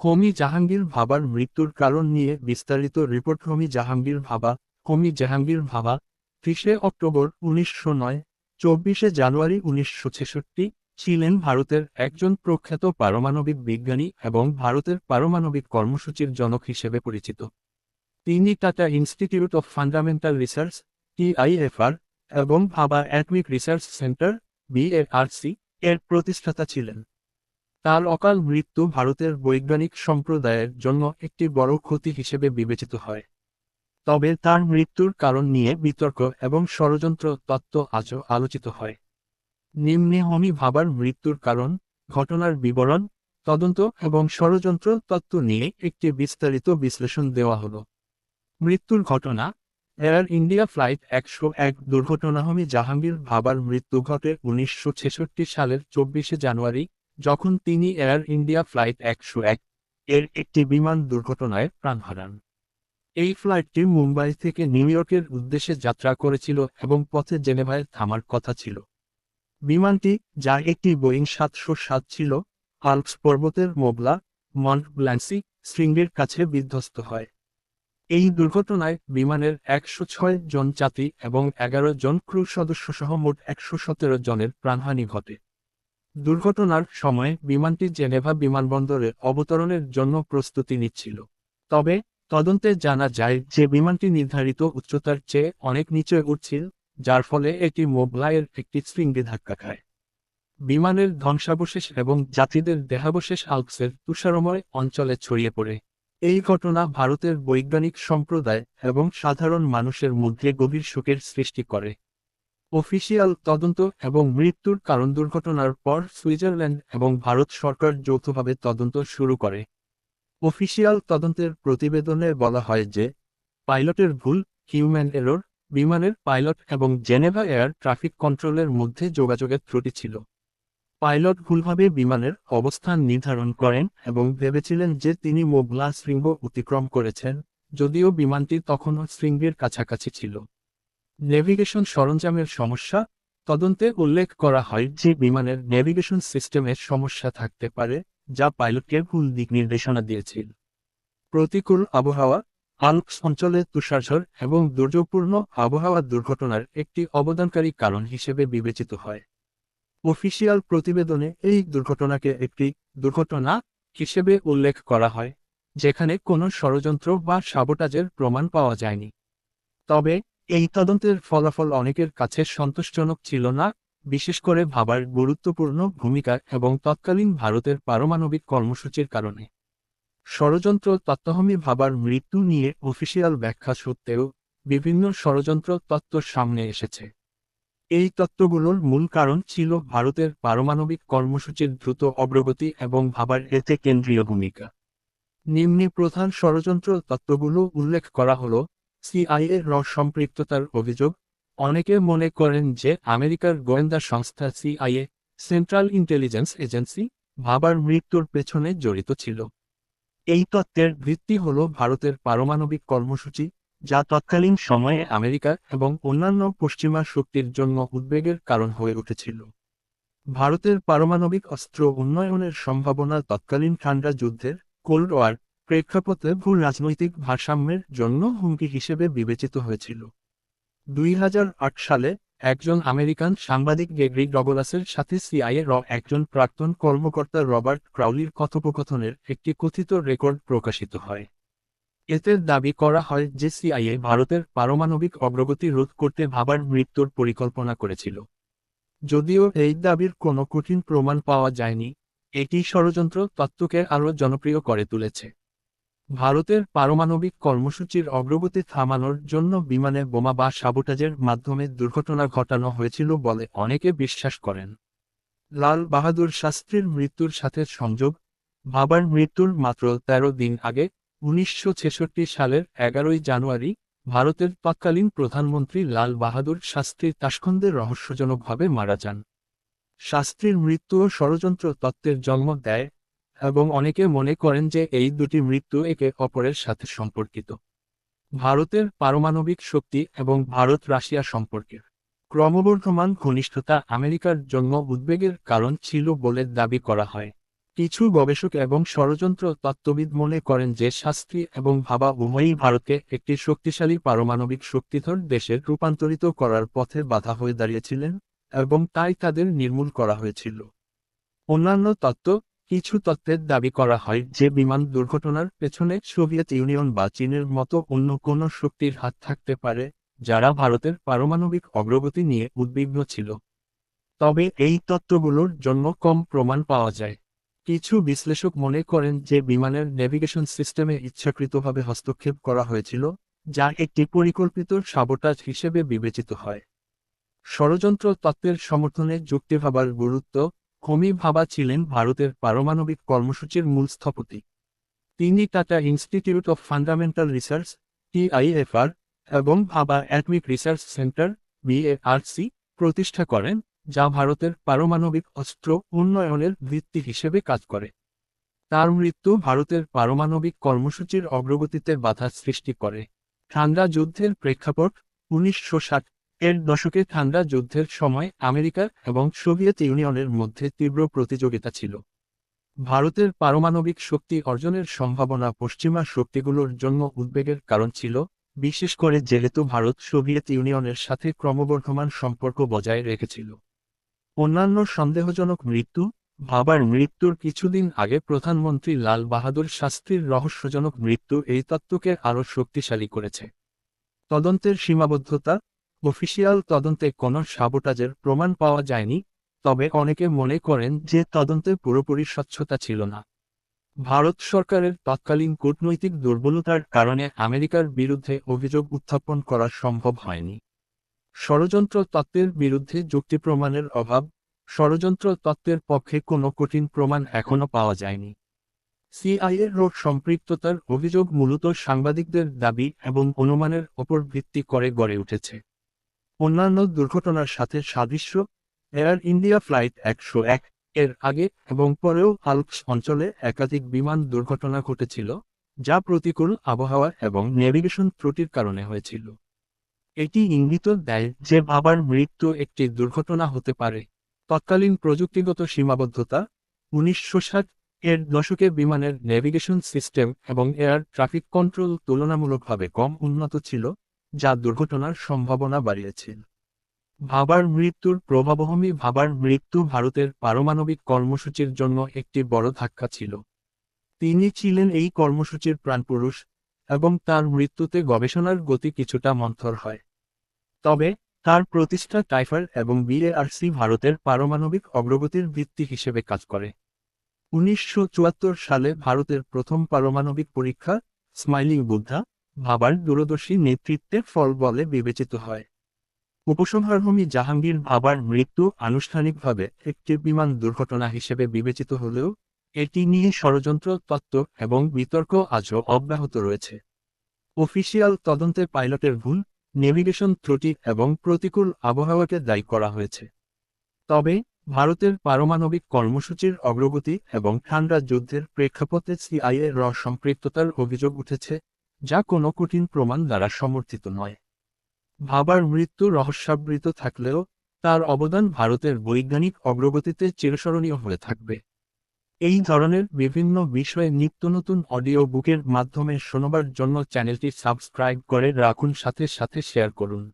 হোমি জাহাঙ্গীর ভাবার মৃত্যুর কারণ নিয়ে বিস্তারিত রিপোর্ট হোমি জাহাঙ্গীর ভাবা, হোমি জাহাঙ্গীর ভাবা, ত্রিশে অক্টোবর উনিশশো নয়, চব্বিশে জানুয়ারি উনিশশো ছেষট্টি, ছিলেন ভারতের একজন প্রখ্যাত পারমাণবিক বিজ্ঞানী এবং ভারতের পারমাণবিক কর্মসূচির জনক হিসেবে পরিচিত। তিনি Tata institute of fundamental research, TIFR, এবং Bhabha atomic research centre, BARC, এর প্রতিষ্ঠাতা ছিলেন। তার অকাল মৃত্যু ভারতের বৈজ্ঞানিক সম্প্রদায়ের জন্য একটি বড় ক্ষতি হিসেবে বিবেচিত হয়। তবে তার মৃত্যুর কারণ নিয়ে বিতর্ক এবং ষড়যন্ত্র তত্ত্ব আজও আলোচিত হয়। নিম্নে হমি ভাবার মৃত্যুর কারণ, ঘটনার বিবরণ, তদন্ত এবং ষড়যন্ত্র তত্ত্ব নিয়ে একটি বিস্তারিত বিশ্লেষণ দেওয়া হলো। মৃত্যুর ঘটনা, এয়ার ইন্ডিয়া ফ্লাইট একশো এক দুর্ঘটনা হমি জাহাঙ্গীর ভাবার মৃত্যু ঘটে উনিশশো ছেষট্টি সালের চব্বিশে জানুয়ারি যখন তিনি এয়ার ইন্ডিয়া ফ্লাইট একশো এক এর একটি বিমান দুর্ঘটনায় প্রাণ হারান। এই ফ্লাইটটি মুম্বাই থেকে নিউ ইয়র্কের উদ্দেশ্যে যাত্রা করেছিল এবং পথে জেনেভায় থামার কথা ছিল। বিমানটি, যা একটি বোয়িং সাতশো সাত ছিল, আল্পস পর্বতের মোবলা মন্ট ব্ল্যান্সি, শৃঙ্গের কাছে বিধ্বস্ত হয়। এই দুর্ঘটনায় বিমানের একশো ছয় জন যাত্রী এবং এগারো জন ক্রু সদস্য সহ মোট একশো সতেরো জনের প্রাণহানি ঘটে। দুর্ঘটনার সময় বিমানটি জেনেভা বিমানবন্দরে অবতরণের জন্য প্রস্তুতি নিচ্ছিল। তবে, তদন্তে জানা যায় যে বিমানটি নির্ধারিত উচ্চতার চেয়ে অনেক নিচে উঠছিল, যার ফলে এটি মোবলায়ের একটি শৃঙ্গে ধাক্কা খায়। বিমানের ধ্বংসাবশেষ এবং যাত্রীদের দেহাবশেষ আল্পসের তুষারময় অঞ্চলে ছড়িয়ে পড়ে। এই ঘটনা ভারতের বৈজ্ঞানিক সম্প্রদায় এবং সাধারণ মানুষের মধ্যে গভীর শোকের সৃষ্টি করে। অফিসিয়াল তদন্ত এবং মৃত্যুর কারণ দুর্ঘটনার পর সুইজারল্যান্ড এবং ভারত সরকার যৌথভাবে তদন্ত শুরু করে। অফিসিয়াল তদন্তের প্রতিবেদনে বলা হয় যে, পাইলটের ভুল, হিউম্যান এরর, বিমানের পাইলট এবং জেনেভা এয়ার ট্রাফিক কন্ট্রোলের মধ্যে যোগাযোগের ত্রুটি ছিল। পাইলট ভুলভাবে বিমানের অবস্থান নির্ধারণ করেন এবং ভেবেছিলেন যে তিনি মোগলা শৃঙ্গ অতিক্রম করেছেন, যদিও বিমানটি তখনও শৃঙ্গের কাছাকাছি ছিল। নেভিগেশন সরঞ্জামের সমস্যা, তদন্তে উল্লেখ করা হয় যে বিমানের নেভিগেশন সিস্টেমের সমস্যা থাকতে পারে, যা পাইলটকে ভুল দিক নির্দেশনা দিয়েছিল প্রতিকূল আবহাওয়া, আল্পস অঞ্চলে তুষারঝড় এবং দুর্যোগপূর্ণ আবহাওয়া দুর্ঘটনার একটি অবদানকারী কারণ হিসেবে বিবেচিত হয়। অফিসিয়াল প্রতিবেদনে এই দুর্ঘটনাকে একটি দুর্ঘটনা হিসেবে উল্লেখ করা হয়, যেখানে কোনো ষড়যন্ত্র বা সাবোটাজের প্রমাণ পাওয়া যায়নি। তবে এই তদন্তের ফলাফল অনেকের কাছে সন্তোষজনক ছিল না, বিশেষ করে ভাবার গুরুত্বপূর্ণ ভূমিকা এবং তৎকালীন ভারতের পারমাণবিক কর্মসূচির কারণে। ষড়যন্ত্র তত্ত্বহমী ভাবার মৃত্যু নিয়ে অফিসিয়াল ব্যাখ্যা সত্ত্বেও বিভিন্ন ষড়যন্ত্র তত্ত্ব সামনে এসেছে। এই তত্ত্বগুলোর মূল কারণ ছিল ভারতের পারমাণবিক কর্মসূচির দ্রুত অগ্রগতি এবং ভাবার এতে কেন্দ্রীয় ভূমিকা। নিম্নে প্রধান ষড়যন্ত্র তত্ত্বগুলো উল্লেখ করা হল সিআইএ র সম্পৃক্ততার অভিযোগ? অনেকে মনে করেন যে আমেরিকার গোয়েন্দা সংস্থা সিআইএ, সেন্ট্রাল ইন্টেলিজেন্স এজেন্সি ভাবার মৃত্যুর পেছনে জড়িত ছিল। এই তত্ত্বের ভিত্তি হল ভারতের পারমাণবিক কর্মসূচি, যা তৎকালীন সময়ে আমেরিকা এবং অন্যান্য পশ্চিমা শক্তির জন্য উদ্বেগের কারণ হয়ে উঠেছিল। ভারতের পারমাণবিক অস্ত্র উন্নয়নের সম্ভাবনা তৎকালীন ঠান্ডা যুদ্ধের, কোল্ড ওয়ার প্রেক্ষাপটে ভুল রাজনৈতিক ভারসাম্যের জন্য হুমকি হিসেবে বিবেচিত হয়েছিল। দুই হাজার আট সালে একজন আমেরিকান সাংবাদিক গেগরি ডগলাসের সাথে সিআইএ র একজন প্রাক্তন কর্মকর্তা রবার্ট ক্রাউলির কথোপকথনের একটি কথিত রেকর্ড প্রকাশিত হয়। এতে দাবি করা হয় যে সিআইএ ভারতের পারমাণবিক অগ্রগতি রোধ করতে ভাবার মৃত্যুর পরিকল্পনা করেছিল। যদিও এই দাবির কোনো কঠিন প্রমাণ পাওয়া যায়নি, এটি ষড়যন্ত্র তত্ত্বকে আরও জনপ্রিয় করে তুলেছে। ভারতের পারমাণবিক কর্মসূচির অগ্রগতি থামানোর জন্য বিমানে বোমা বা সাবোটাজের মাধ্যমে দুর্ঘটনা ঘটানো হয়েছিল বলে অনেকে বিশ্বাস করেন। লাল বাহাদুর শাস্ত্রীর মৃত্যুর সাথে সংযোগ, বাবার মৃত্যুর মাত্র ১৩ দিন আগে, উনিশশো ছেষট্টি সালের এগারোই জানুয়ারি, ভারতের তৎকালীন প্রধানমন্ত্রী লাল বাহাদুর শাস্ত্রী তাসখন্দের রহস্যজনকভাবে মারা যান। শাস্ত্রীর মৃত্যুও ষড়যন্ত্র তত্ত্বের জন্ম দেয় এবং অনেকে মনে করেন যে এই দুটি মৃত্যু একে অপরের সাথে সম্পর্কিত। ভারতের পারমাণবিক শক্তি এবং ভারত রাশিয়া সম্পর্কের ক্রমবর্ধমান ঘনিষ্ঠতা আমেরিকার জন্য উদ্বেগের কারণ ছিল বলে দাবি করা হয়। কিছু গবেষক এবং ষড়যন্ত্র তত্ত্ববিদ মনে করেন যে শাস্ত্রী এবং ভাবা উভয়ই ভারতকে একটি শক্তিশালী পারমাণবিক শক্তিধর দেশে রূপান্তরিত করার পথে বাধা হয়ে দাঁড়িয়েছিলেন এবং তাই তাদের নির্মূল করা হয়েছিল। অন্যান্য তত্ত্ব কিছু তত্ত্বের দাবি করা হয় যে বিমান দুর্ঘটনার পেছনে সোভিয়েত ইউনিয়ন বা চীনের মতো অন্য কোনো শক্তির হাত থাকতে পারে, যারা ভারতের পারমাণবিক অগ্রগতি নিয়ে উদ্বিগ্ন ছিল। তবে এই তত্ত্বগুলোর জন্য কম প্রমাণ পাওয়া যায়। কিছু বিশ্লেষক মনে করেন যে বিমানের নেভিগেশন সিস্টেমে ইচ্ছাকৃতভাবে হস্তক্ষেপ করা হয়েছিল, যা একটি পরিকল্পিত সাবোটাজ হিসেবে বিবেচিত হয়। ষড়যন্ত্র তত্ত্বের সমর্থনে যুক্তি ভাবার গুরুত্ব হোমি ভাবা ছিলেন ভারতের পারমাণবিক কর্মসূচির মূল স্থপতি। তিনি Tata institute of fundamental research, TIFR, এবং Bhabha atomic research centre, BARC, প্রতিষ্ঠা করেন, যা ভারতের পারমাণবিক অস্ত্র উন্নয়নের ভিত্তি হিসেবে কাজ করে। তার মৃত্যু ভারতের পারমাণবিক কর্মসূচির অগ্রগতিতে বাধা সৃষ্টি করে। ঠান্ডা যুদ্ধের প্রেক্ষাপট উনিশশো ষাট এর দশকে ঠান্ডা যুদ্ধের সময় আমেরিকা এবং সোভিয়েত ইউনিয়নের মধ্যে তীব্র প্রতিযোগিতা ছিল। ভারতের পারমাণবিক শক্তি অর্জনের সম্ভাবনা পশ্চিমা শক্তিগুলোর জন্য উদ্বেগের কারণ ছিল, বিশেষ করে যেহেতু ভারত সোভিয়েত ইউনিয়নের সাথে ক্রমবর্ধমান সম্পর্ক বজায় রেখেছিল। অন্যান্য সন্দেহজনক মৃত্যু ভাবার মৃত্যুর কিছুদিন আগে প্রধানমন্ত্রী লাল বাহাদুর শাস্ত্রীর রহস্যজনক মৃত্যু এই তত্ত্বকে আরও শক্তিশালী করেছে। তদন্তের সীমাবদ্ধতা অফিসিয়াল তদন্তে কোনো সাবোটাজের প্রমাণ পাওয়া যায়নি, তবে অনেকে মনে করেন যে তদন্তে পুরোপুরি স্বচ্ছতা ছিল না। ভারত সরকারের তৎকালীন কূটনৈতিক দুর্বলতার কারণে আমেরিকার বিরুদ্ধে অভিযোগ উত্থাপন করা সম্ভব হয়নি। ষড়যন্ত্র তত্ত্বের বিরুদ্ধে যুক্তি প্রমাণের অভাব, ষড়যন্ত্র তত্ত্বের পক্ষে কোনো কঠিন প্রমাণ এখনও পাওয়া যায়নি। সিআইএর রোড সম্পৃক্ততার অভিযোগ মূলত সাংবাদিকদের দাবি এবং অনুমানের ওপর ভিত্তি করে গড়ে উঠেছে। অন্যান্য দুর্ঘটনার সাথে সাদৃশ্য, এয়ার ইন্ডিয়া ফ্লাইট একশো এক এর আগে এবং পরেও আলপস অঞ্চলে একাধিক বিমান দুর্ঘটনা ঘটেছিল, যা প্রতিকূল আবহাওয়া এবং নেভিগেশন ত্রুটির কারণে হয়েছিল। এটি ইঙ্গিত দেয় যে বাবার মৃত্যু একটি দুর্ঘটনা হতে পারে। তৎকালীন প্রযুক্তিগত সীমাবদ্ধতা, উনিশশো ষাট এর দশকে বিমানের নেভিগেশন সিস্টেম এবং এয়ার ট্রাফিক কন্ট্রোল তুলনামূলকভাবে কম উন্নত ছিল যা দুর্ঘটনার সম্ভাবনা বাড়িয়েছে। ভাবার মৃত্যুর প্রভাবহমী ভাবার মৃত্যু ভারতের পারমাণবিক কর্মসূচির জন্য একটি বড় ধাক্কা ছিল। তিনি ছিলেন এই কর্মসূচির প্রাণপুরুষ এবং তার মৃত্যুতে গবেষণার গতি কিছুটা মন্থর হয়। তবে, তার প্রতিষ্ঠা টাইফার এবং বিএআরসি ভারতের পারমাণবিক অগ্রগতির ভিত্তি হিসেবে কাজ করে। উনিশশো চুয়াত্তর সালে ভারতের প্রথম পারমাণবিক পরীক্ষা স্মাইলিং বুদ্ধা ভাবার দূরদর্শী নেতৃত্বের ফল বলে বিবেচিত হয়। উপসংহারভূমি জাহাঙ্গীর ভাবার মৃত্যু আনুষ্ঠানিকভাবে একটি বিমান দুর্ঘটনা হিসেবে বিবেচিত হলেও, এটি নিয়ে ষড়যন্ত্র, তত্ত্ব এবং বিতর্ক আজও অব্যাহত রয়েছে। অফিসিয়াল তদন্তে পাইলটের ভুল, নেভিগেশন ত্রুটি এবং প্রতিকূল আবহাওয়াকে দায়ী করা হয়েছে। তবে, ভারতের পারমাণবিক কর্মসূচির অগ্রগতি এবং ঠান্ডা যুদ্ধের প্রেক্ষাপটে সিআইএ র সম্পৃক্ততার অভিযোগ উঠেছে যা কোনো কঠিন প্রমাণ দ্বারা সমর্থিত নয়। ভাবার মৃত্যু রহস্যাবৃত থাকলেও, তার অবদান ভারতের বৈজ্ঞানিক অগ্রগতিতে চিরস্মরণীয় হয়ে থাকবে। এই ধরনের বিভিন্ন বিষয়ে নিত্য নতুন অডিও বুকের মাধ্যমে শোনবার জন্য চ্যানেলটি সাবস্ক্রাইব করে রাখুন, সাথে সাথে শেয়ার করুন।